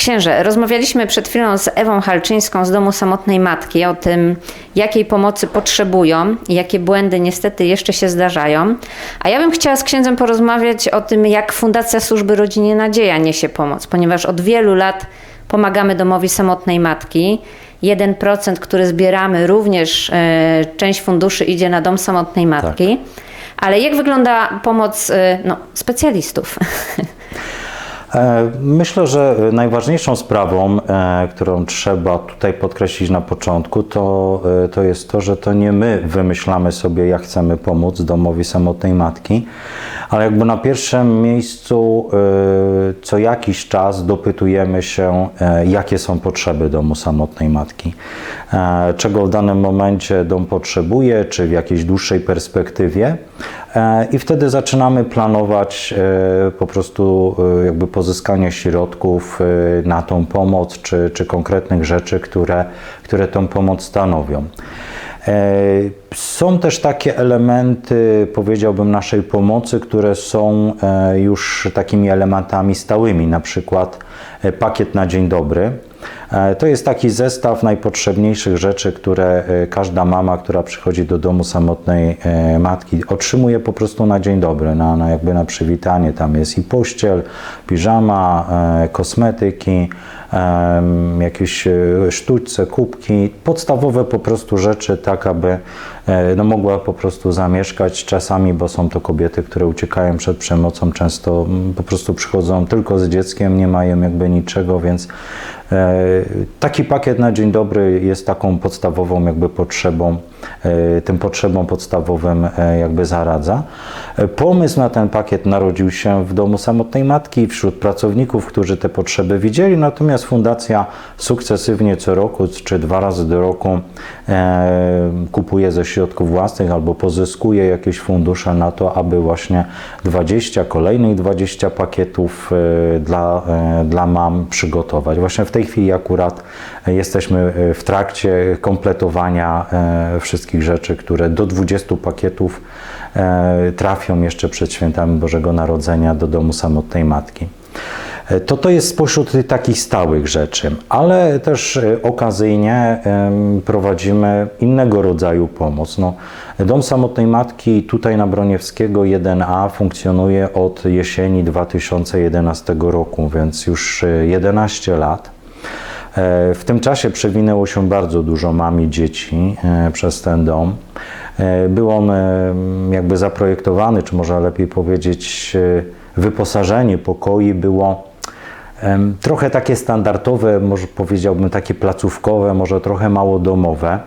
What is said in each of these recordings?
księże, rozmawialiśmy przed chwilą z Ewą Halczyńską z Domu Samotnej Matki o tym, jakiej pomocy potrzebują i jakie błędy niestety jeszcze się zdarzają. A ja bym chciała z księdzem porozmawiać o tym, jak Fundacja Służby Rodzinie Nadzieja niesie pomoc, ponieważ od wielu lat pomagamy Domowi Samotnej Matki. 1%, który zbieramy, również e, część funduszy idzie na Dom Samotnej Matki. Ale jak wygląda pomoc e, no, specjalistów? E, Myślę, że najważniejszą sprawą, e, którą trzeba tutaj podkreślić na początku, to, e, to jest to, że to nie my wymyślamy sobie, jak chcemy pomóc domowi samotnej matki, ale jakby na pierwszym miejscu co jakiś czas dopytujemy się, jakie są potrzeby domu samotnej matki, czego w danym momencie dom potrzebuje, czy w jakiejś dłuższej perspektywie. E, I wtedy zaczynamy planować e, po prostu e, jakby pozyskanie środków na tą pomoc, czy, czy konkretnych rzeczy, które, które tą pomoc stanowią. Są też takie elementy, powiedziałbym, naszej pomocy, które są już takimi elementami stałymi, na przykład pakiet na dzień dobry. E, To jest taki zestaw najpotrzebniejszych rzeczy, które e, każda mama, która przychodzi do domu samotnej e, matki, otrzymuje po prostu na dzień dobry, na, na jakby na przywitanie. Tam jest i pościel, piżama, kosmetyki, jakieś e, sztućce, kubki, podstawowe po prostu rzeczy, tak aby e, no, mogła po prostu zamieszkać czasami, bo są to kobiety, które uciekają przed przemocą, często mm, po prostu przychodzą tylko z dzieckiem, nie mają jakby niczego, więc e, taki pakiet na dzień dobry jest taką podstawową jakby potrzebą, tym potrzebom podstawowym jakby zaradza. Pomysł na ten pakiet narodził się w domu samotnej matki wśród pracowników, którzy te potrzeby widzieli, natomiast fundacja sukcesywnie co roku czy dwa razy do roku e, kupuje ze środków własnych albo pozyskuje jakieś fundusze na to, aby właśnie 20, kolejnych 20 pakietów e, dla, e, dla mam przygotować. Właśnie w tej chwili akurat jesteśmy e, w trakcie kompletowania e, wszystkich rzeczy, które do 20 pakietów e, trafią jeszcze przed świętami Bożego Narodzenia do domu samotnej matki. E, To to jest spośród takich stałych rzeczy, ale też e, okazyjnie prowadzimy innego rodzaju pomoc. No, Dom Samotnej Matki tutaj na Broniewskiego 1A funkcjonuje od jesieni 2011 roku, więc już e, 11 lat. E, W tym czasie przewinęło się bardzo dużo mam i dzieci przez ten dom. Był on jakby zaprojektowany, czy może lepiej powiedzieć, wyposażenie pokoi było trochę takie standardowe, może powiedziałbym takie placówkowe, może trochę mało domowe.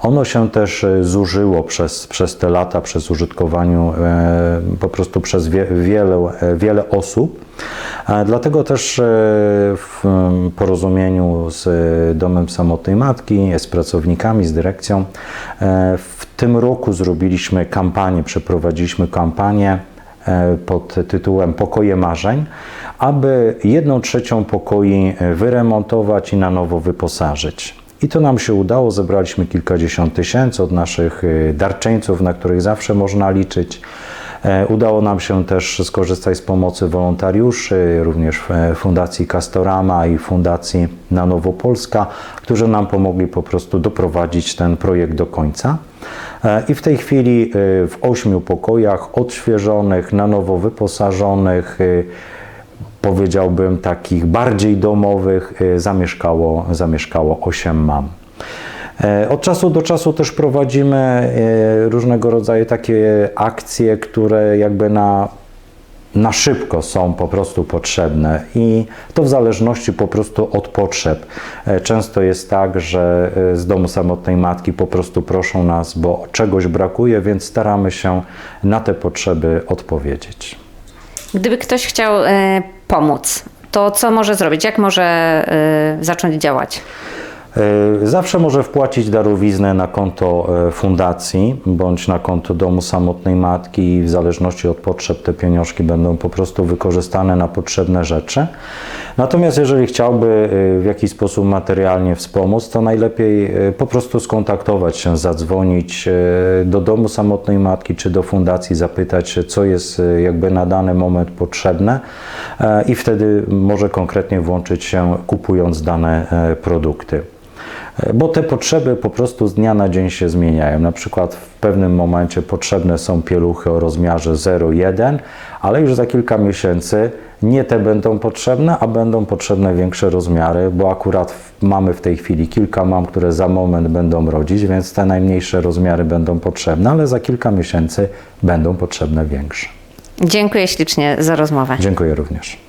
Ono się też e, zużyło przez, przez te lata, przez użytkowaniu e, po prostu przez wie, wiele, e, wiele osób. Dlatego też w porozumieniu z Domem Samotnej Matki, z pracownikami, z dyrekcją, w tym roku zrobiliśmy kampanię, przeprowadziliśmy kampanię pod tytułem Pokoje Marzeń, aby jedną trzecią pokoi e, wyremontować i na nowo wyposażyć. I to nam się udało, zebraliśmy kilkadziesiąt tysięcy od naszych e, darczyńców, na których zawsze można liczyć. E, Udało nam się też skorzystać z pomocy wolontariuszy, również Fundacji Castorama i Fundacji Na Nowo Polska, którzy nam pomogli po prostu doprowadzić ten projekt do końca. I w tej chwili w ośmiu pokojach odświeżonych, na nowo wyposażonych, powiedziałbym takich bardziej domowych, e, zamieszkało, zamieszkało 8 mam. E, Od czasu do czasu też prowadzimy e, różnego rodzaju takie akcje, które jakby na, na szybko są po prostu potrzebne i to w zależności po prostu od potrzeb. E, Często jest tak, że z domu samotnej matki po prostu proszą nas, bo czegoś brakuje, więc staramy się na te potrzeby odpowiedzieć. Gdyby ktoś chciał pomóc, to co może zrobić? Jak może e, zacząć działać? E, Zawsze może wpłacić darowiznę na konto e, fundacji bądź na konto domu samotnej matki i w zależności od potrzeb te pieniążki będą po prostu wykorzystane na potrzebne rzeczy. Natomiast jeżeli chciałby e, w jakiś sposób materialnie wspomóc, to najlepiej po prostu skontaktować się, zadzwonić do domu samotnej matki czy do fundacji, zapytać co jest jakby na dany moment potrzebne i wtedy może konkretnie włączyć się kupując dane produkty. Bo te potrzeby po prostu z dnia na dzień się zmieniają. Na przykład w pewnym momencie potrzebne są pieluchy o rozmiarze 0,1, ale już za kilka miesięcy nie te będą potrzebne, a będą potrzebne większe rozmiary, bo akurat mamy w tej chwili kilka mam, które za moment będą rodzić, więc te najmniejsze rozmiary będą potrzebne, ale za kilka miesięcy będą potrzebne większe. Dziękuję ślicznie za rozmowę. Dziękuję również.